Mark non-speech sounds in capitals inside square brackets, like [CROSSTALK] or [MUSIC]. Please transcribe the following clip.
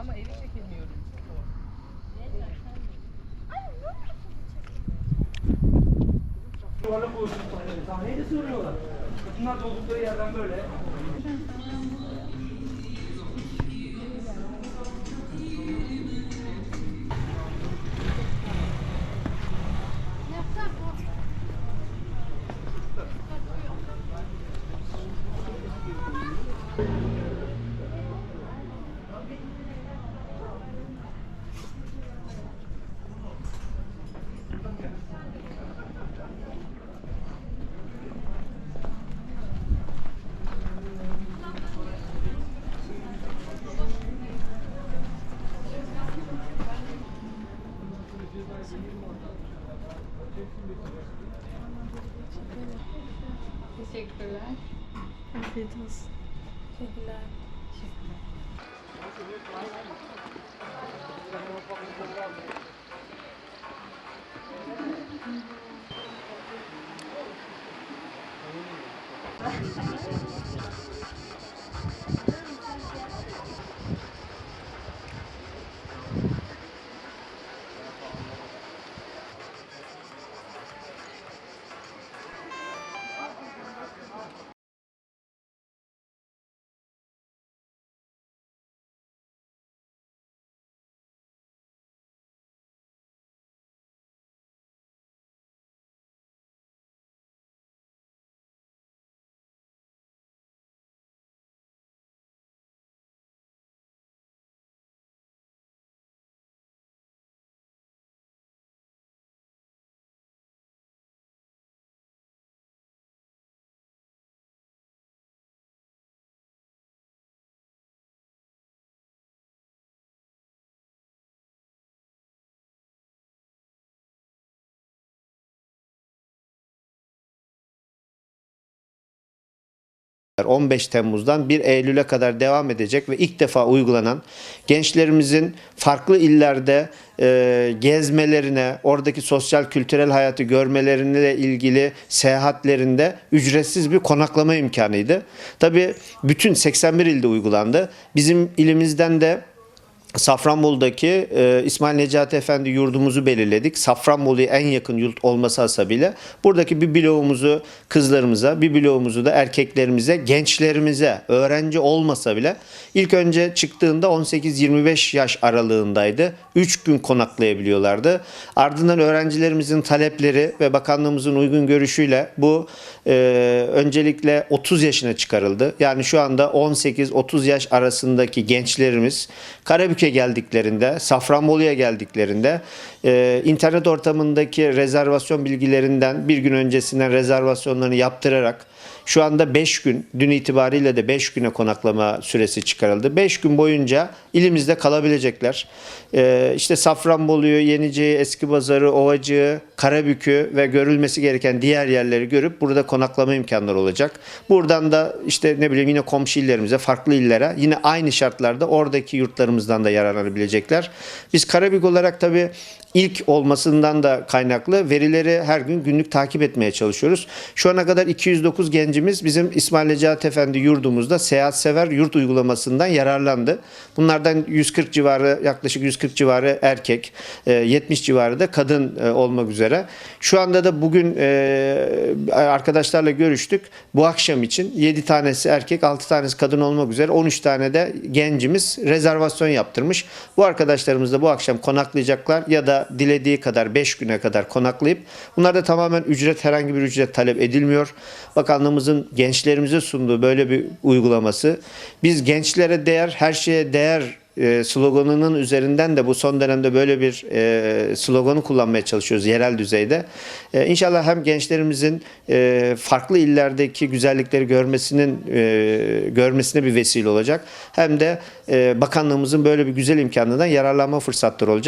Ama evin çekemiyorum. Yuvarlak olsun sahneyi. De sığırıyorlar. Kadınlar da oldukları yerden böyle. Teşekkürler. Afiyet olsun. Teşekkürler. Eylül [LAUGHS] 15 Temmuz'dan 1 Eylül'e kadar devam edecek ve ilk defa uygulanan gençlerimizin farklı illerde e, gezmelerine, oradaki sosyal kültürel hayatı görmelerine ilgili seyahatlerinde ücretsiz bir konaklama imkanıydı. Tabii bütün 81 ilde uygulandı. Bizim ilimizden de Safranbolu'daki e, İsmail Necati Efendi yurdumuzu belirledik. Safranbolu'ya en yakın yurt olması hasebiyle buradaki bir bloğumuzu kızlarımıza, bir bloğumuzu da erkeklerimize, gençlerimize, öğrenci olmasa bile ilk önce çıktığında 18-25 yaş aralığındaydı. 3 gün konaklayabiliyorlardı. Ardından öğrencilerimizin talepleri ve bakanlığımızın uygun görüşüyle bu e, öncelikle 30 yaşına çıkarıldı. Yani şu anda 18-30 yaş arasındaki gençlerimiz Karabük'e geldiklerinde, Safranbolu'ya geldiklerinde e, internet ortamındaki rezervasyon bilgilerinden bir gün öncesinden rezervasyonlarını yaptırarak şu anda 5 gün, dün itibariyle de 5 güne konaklama süresi çıkarıldı. 5 gün boyunca ilimizde kalabilecekler. Ee, işte Safranbolu'yu, Yenice'yi, Eskibazar'ı, Ovacık'ı, Karabük'ü ve görülmesi gereken diğer yerleri görüp burada konaklama imkanları olacak. Buradan da işte ne bileyim yine komşu illerimize, farklı illere yine aynı şartlarda oradaki yurtlarımızdan da yararlanabilecekler. Biz Karabük olarak tabii ilk olmasından da kaynaklı verileri her gün günlük takip etmeye çalışıyoruz. Şu ana kadar 209 gencimiz bizim İsmail Necati Efendi yurdumuzda seyahat sever yurt uygulamasından yararlandı. Bunlardan 140 civarı yaklaşık 140 civarı erkek, e, 70 civarı da kadın e, olmak üzere. Şu anda da bugün e, arkadaşlarla görüştük. Bu akşam için 7 tanesi erkek, 6 tanesi kadın olmak üzere 13 tane de gencimiz rezervasyon yaptırmış. Bu arkadaşlarımız da bu akşam konaklayacaklar ya da dilediği kadar 5 güne kadar konaklayıp bunlar da tamamen ücret herhangi bir ücret talep edilmiyor. Bakanlığımızın gençlerimize sunduğu böyle bir uygulaması. Biz gençlere değer, her şeye değer e, sloganının üzerinden de bu son dönemde böyle bir e, sloganı kullanmaya çalışıyoruz yerel düzeyde. E, inşallah hem gençlerimizin farklı illerdeki güzellikleri görmesinin görmesine bir vesile olacak. Hem de bakanlığımızın böyle bir güzel imkanından yararlanma fırsatları olacak.